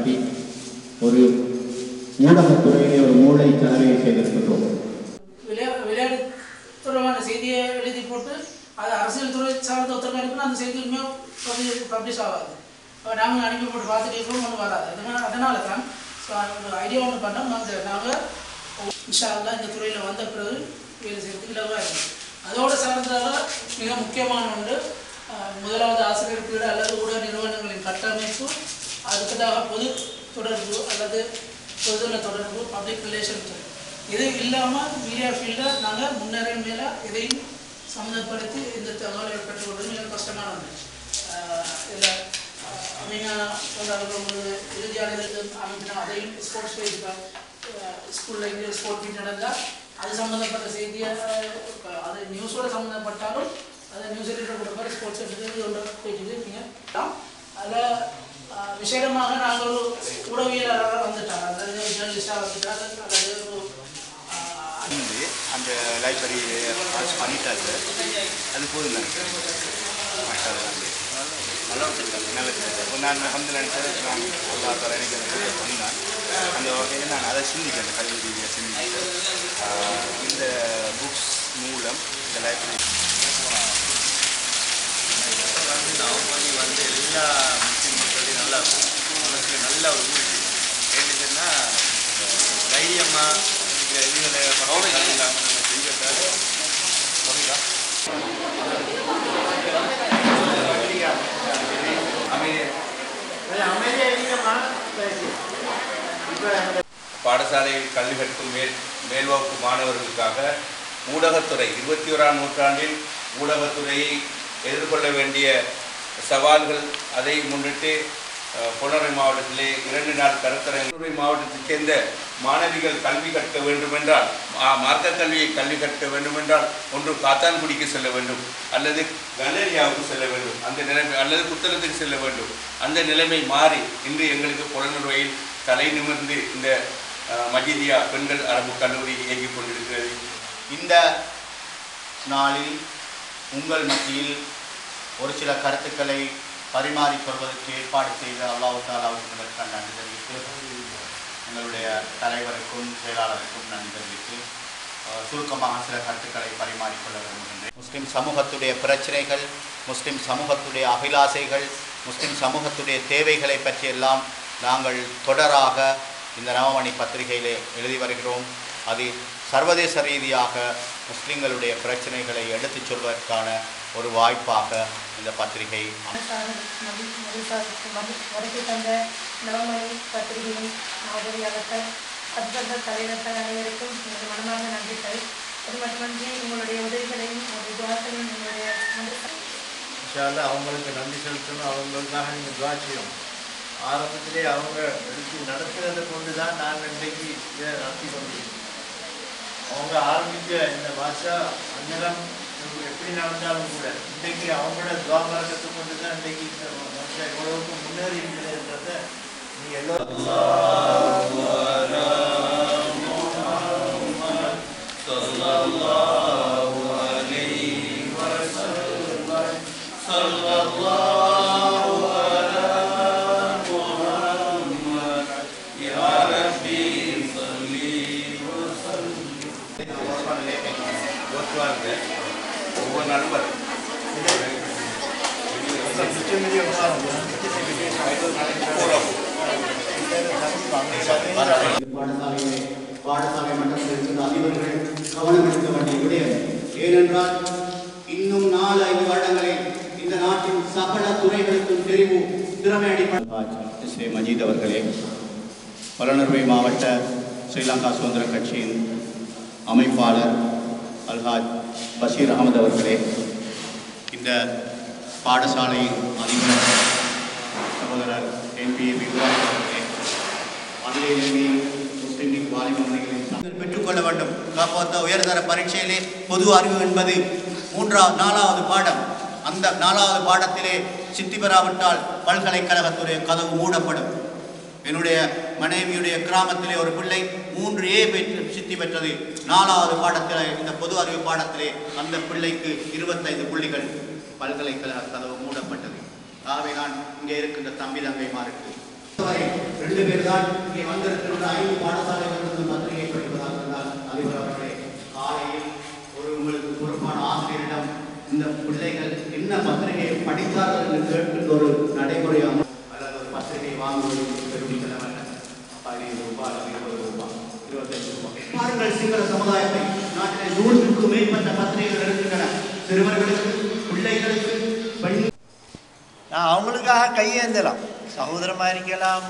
நடத்தி ஒரு ஊடகத்துறையிலே ஒரு மூளை சலவையை செய்திருக்கின்றோம் விளையாட்டு தொடர்பான செய்தியை எழுதி போட்டு அது அரசியல் துறை சார்ந்த ஒருத்தர் அனுப்பினா அந்த செய்தி பப்ளிஷ் ஆகாது. நாங்கள் அனுப்பி போட்டு பார்த்துட்டு இருக்கோம் ஒன்றும் வராது. அதனால அதனால தான் ஒரு ஐடியா ஒன்று பண்ணோம். நாங்கள் நாங்கள் இந்த துறையில் வந்த பிறகு வேலை செய்யறதுக்கு இலவாக இருக்கும் அதோடு சார்ந்ததாக மிக முக்கியமான ஒன்று முதலாவது ஆசிரியர் பீடு அல்லது ஊடக நிறுவனங்களின் கட்டமைப்பு அதுக்கதாக பொது தொடர்பு அல்லது பொதுநல தொடர்பு பப்ளிக் ரிலேஷன் இது இல்லாமல் மீடியா ஃபீல்டில் நாங்கள் முன்னேற மேலே இதையும் சம்மந்தப்படுத்தி இந்த தகவலை பெற்றுக்கொள்வது மிக கஷ்டமான ஒன்று இதில் அமைஞான போன்றவர்கள் ஒரு இறுதியாளர்களுக்கு அமைப்பினா அதையும் ஸ்போர்ட்ஸ் பேஜ் ஸ்கூலில் இங்கே ஸ்போர்ட் மீட் நடந்தால் அது சம்மந்தப்பட்ட செய்தியை அது நியூஸோட சம்மந்தப்பட்டாலும் அதை நியூஸ் எடிட்டர் கொடுப்பாரு ஸ்போர்ட்ஸ் எடிட்டர் ஒன்று போயிட்டு இருக்கீங்க அதில் விசேடமாக நாங்கள் ஒரு உடவியலாளராக வந்துட்டாங்க அதாவது ஜேர்னலிஸ்டாக வந்துட்டாங்க அல்லது ஒரு அந்த லைப்ரரி லான்ச் பண்ணிட்டாரு. அது போதும் நினைக்கிறேன் நல்லா வச்சுருக்காங்க நான் வந்து நினைச்சது நான் எல்லா தர எனக்கு அந்த வகையில் நான் அதை சிந்திக்கிறேன். கல்வி ரீதியாக சிந்திக்கிறேன். இந்த புக்ஸ் மூலம் இந்த லைப்ரரி வந்து நவமணி வந்து எல்லா முஸ்லீம் மக்களையும் நல்லா மனசுல நல்ல ஒரு உறுதி ஏன்னு தைரியமாக இந்த இதுகளை பக்கம் இல்லாமல் நம்ம செய்கிறதால கல்வி கற்கும் மேல் மேல்வகுப்பு மாணவர்களுக்காக ஊடகத்துறை இருபத்தி ஓராம் நூற்றாண்டில் ஊடகத்துறையை எதிர்கொள்ள வேண்டிய சவால்கள் அதை முன்னிட்டு பொன்னரை மாவட்டத்திலே இரண்டு நாள் கருத்தரங்குறை மாவட்டத்தைச் சேர்ந்த மாணவிகள் கல்வி கற்க வேண்டுமென்றால் மா- மார்க்க கல்வியை கல்வி கற்க வேண்டுமென்றால் ஒன்று காத்தான்குடிக்கு செல்ல வேண்டும். அல்லது கலேரியாவுக்கு செல்ல வேண்டும். அந்த நிலைமை அல்லது புத்தளத்துக்கு செல்ல வேண்டும். அந்த நிலைமை மாறி இன்று எங்களுக்கு புலனுறையில் தலை நிமிர்ந்து இந்த அஹ், மஜிதியா பெண்கள் அரபு கல்லூரி இயங்கிக் கொண்டிருக்கிறது. இந்த நாளில் உங்கள் மத்தியில் ஒரு சில கருத்துக்களை பரிமாறிக்கொள்வதற்கு ஏற்பாடு செய்த அல்லாவுத்தால் அவர்களுக்கு நன்றி தெரிவித்து எங்களுடைய தலைவருக்கும் செயலாளருக்கும் நன்றி தெரிவித்து சுருக்கமாக சில கருத்துக்களை பரிமாறிக்கொள்ள விரும்புகின்றேன். முஸ்லிம் சமூகத்துடைய பிரச்சனைகள் முஸ்லிம் சமூகத்துடைய அபிலாசைகள் முஸ்லிம் சமூகத்துடைய தேவைகளை பற்றியெல்லாம் நாங்கள் தொடராக இந்த நவமணி பத்திரிகையிலே எழுதி வருகிறோம். அது சர்வதேச ரீதியாக முஸ்லிம்களுடைய பிரச்சனைகளை எடுத்துச் சொல்வதற்கான ஒரு வாய்ப்பாக இந்த பத்திரிகை வருகை தந்த நவமணி பத்திரிகையின் ஆதரியாளர்கள் சப்தர்கள் தலைவர்கள் அனைவருக்கும் எனது மனமார்ந்த நன்றிகள் அது மட்டுமன்றி உங்களுடைய உதவிகளையும் உங்களுடைய துவாக்களையும் உங்களுடைய அவங்களுக்கு நன்றி செலுத்தணும். அவங்களுக்காக நீங்கள் துவா செய்யணும். ஆரம்பத்திலே அவங்க எடுத்து நடத்துறதை கொண்டு தான் நான் இன்றைக்கு இதை நடத்தி கொண்டிருக்கேன் அவங்க ஆரம்பிக்க இந்த பாஷா அந்நிலம் எப்படி நடந்தாலும் கூட இன்றைக்கு அவங்களோட துவா பழக்கத்தை கொண்டு தான் இன்றைக்கு இந்த பாஷா எவ்வளவுக்கு முன்னேறி இருக்கிறதுன்றத நீ எல்லோரும் ஓட்டுவாங்க வரும் பாடசாலையிலே பாடசாலை மட்டத்தில் இருக்கிற அதிபர்கள் கவனம் எடுக்க வேண்டிய விடயம் ஏனென்றால் இன்னும் நாலு ஐந்து வருடங்களில் இந்த நாட்டின் சகல துறைகளுக்கும் தெரிவு திறமை அடிப்படை. ஸ்ரீ மஜீத் அவர்களே பலனர்வை மாவட்ட ஸ்ரீலங்கா சுதந்திர கட்சியின் அமைப்பாளர் அல்ஹாஜ் பஷீர் அகமது அவர்களே இந்த பாடசாலை அதிபர் சகோதரர் எம்பி அவர்களே அதிலேயுமே லீக் பெற்றுக்கொள்ள வேண்டும். காப்பாற்ற உயர்தர பரீட்சையிலே பொது அறிவு என்பது மூன்றாவது நாலாவது பாடம். அந்த நாலாவது பாடத்திலே சித்தி பெறாவிட்டால் பல்கலைக்கழகத்துடைய கதவு மூடப்படும். என்னுடைய மனைவியுடைய கிராமத்திலே ஒரு பிள்ளை மூன்று ஏ பெற்று சித்தி பெற்றது. நாலாவது பாடத்தில் இந்த பொது அறிவு பாடத்திலே அந்த பிள்ளைக்கு இருபத்தைந்து புள்ளிகள் பல்கலைக்கழக கதவு மூடப்பட்டது. ஆகவே நான் இங்கே இருக்கின்ற தம்பி தங்கைமாருக்கு வரை ரெண்டு பேர் தான் இங்கே வந்திருக்கின்ற ஐந்து பாடசாலைகளிலிருந்து பத்திரிகை படிப்பதாக இருந்தால் அதிபர் அவர்களே காலையில் ஒரு உங்களுக்கு பொறுப்பான ஆசிரியரிடம் இந்த பிள்ளைகள் என்ன பத்திரிகையை படித்தார்கள் என்று கேட்கின்ற ஒரு பாருங்கள் சிங்கள சமுதாயத்தை நாட்டிலே நூற்றுக்கும் மேற்பட்ட பத்திரிகைகள் இருக்கின்றன சிறுவர்களுக்கு பிள்ளைகளுக்கு பெண் நான் அவங்களுக்காக கையேந்தலாம். சகோதரமாக இருக்கலாம்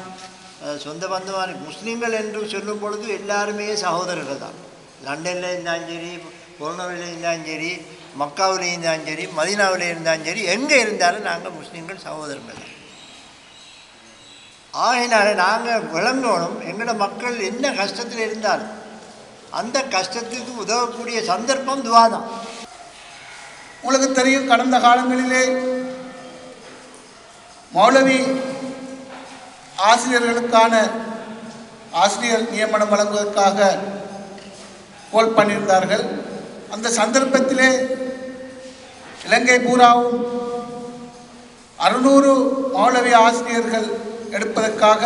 சொந்த பந்தமாக முஸ்லீம்கள் என்று சொல்லும் பொழுது எல்லாருமே சகோதரர்கள் தான். லண்டனில் இருந்தாலும் சரி கொரோனாவில் இருந்தாலும் சரி மக்காவில் இருந்தாலும் சரி மதினாவில் இருந்தாலும் சரி எங்கே இருந்தாலும் நாங்கள் முஸ்லீம்கள் சகோதரர்கள் தான். ஆகையினால நாங்கள் விளங்கணும் எங்களோட மக்கள் என்ன கஷ்டத்தில் இருந்தாலும் அந்த கஷ்டத்துக்கு உதவக்கூடிய சந்தர்ப்பம் துவா தான் உங்களுக்கு தெரியும் கடந்த காலங்களிலே மௌலவி ஆசிரியர்களுக்கான ஆசிரியர் நியமனம் வழங்குவதற்காக கோல் பண்ணியிருந்தார்கள். அந்த சந்தர்ப்பத்திலே இலங்கை பூராவும் அறுநூறு மௌலவி ஆசிரியர்கள் எடுப்பதற்காக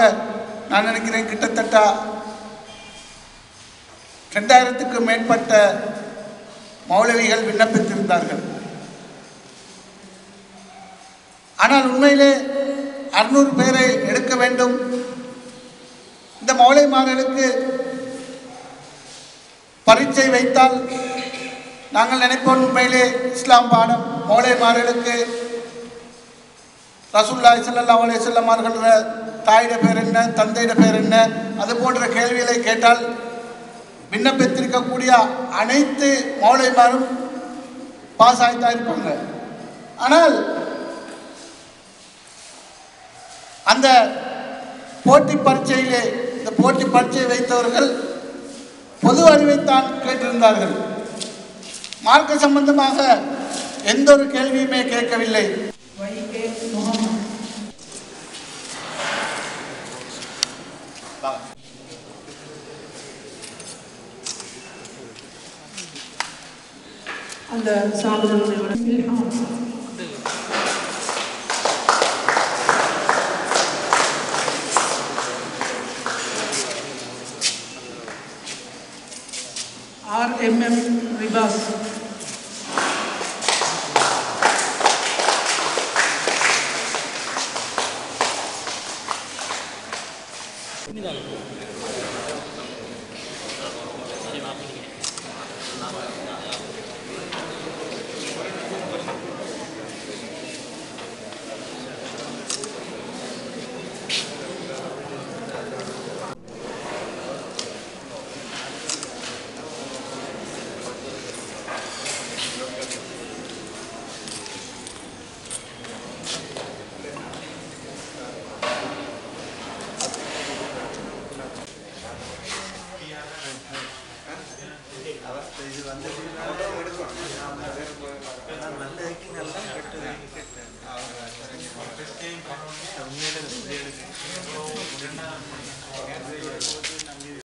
நான் நினைக்கிறேன் கிட்டத்தட்ட ரெண்டாயிரத்துக்கு மேற்பட்ட மௌலவிகள் விண்ணப்பித்திருந்தார்கள். ஆனால் உண்மையிலே அறுநூறு பேரை எடுக்க வேண்டும். இந்த மௌலைமார்களுக்கு பரீட்சை வைத்தால் நாங்கள் நினைப்போம் உண்மையிலே இஸ்லாம் பாடம் மௌலைமார்களுக்கு ரசுல்லா ஸல்லல்லாஹு அலைஹி செல்லமார்கள் தாயிட பேர் என்ன தந்தையிட பேர் என்ன அது போன்ற கேள்விகளை கேட்டால் விண்ணப்பித்திருக்கக்கூடிய அனைத்து மௌலைமாரும் பாஸ் ஆகித்தான் இருப்பாங்க. ஆனால் அந்த போட்டி பரீட்சையிலே இந்த போட்டி பரீட்சையை வைத்தவர்கள் பொது அறிவைத்தான் கேட்டிருந்தார்கள். மார்க்க சம்பந்தமாக எந்த ஒரு கேள்வியுமே கேட்கவில்லை. the songs and lyrics. R. M. M. Ribas. இது வந்து